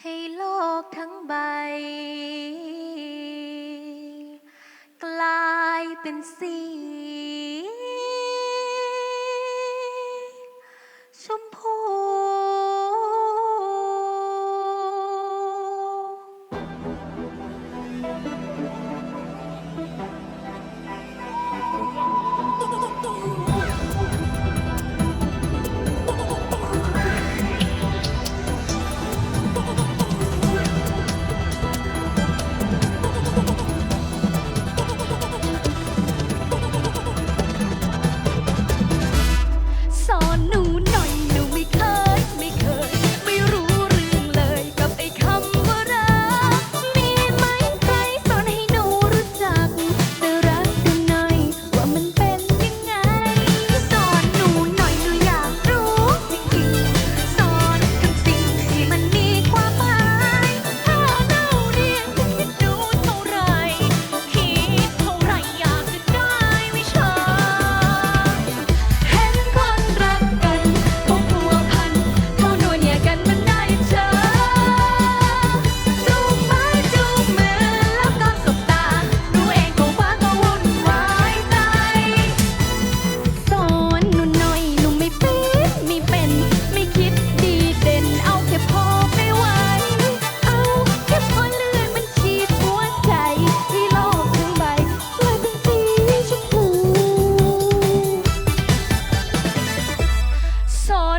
ให้โลกทั้งใบ กลายเป็นสี ชม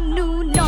new no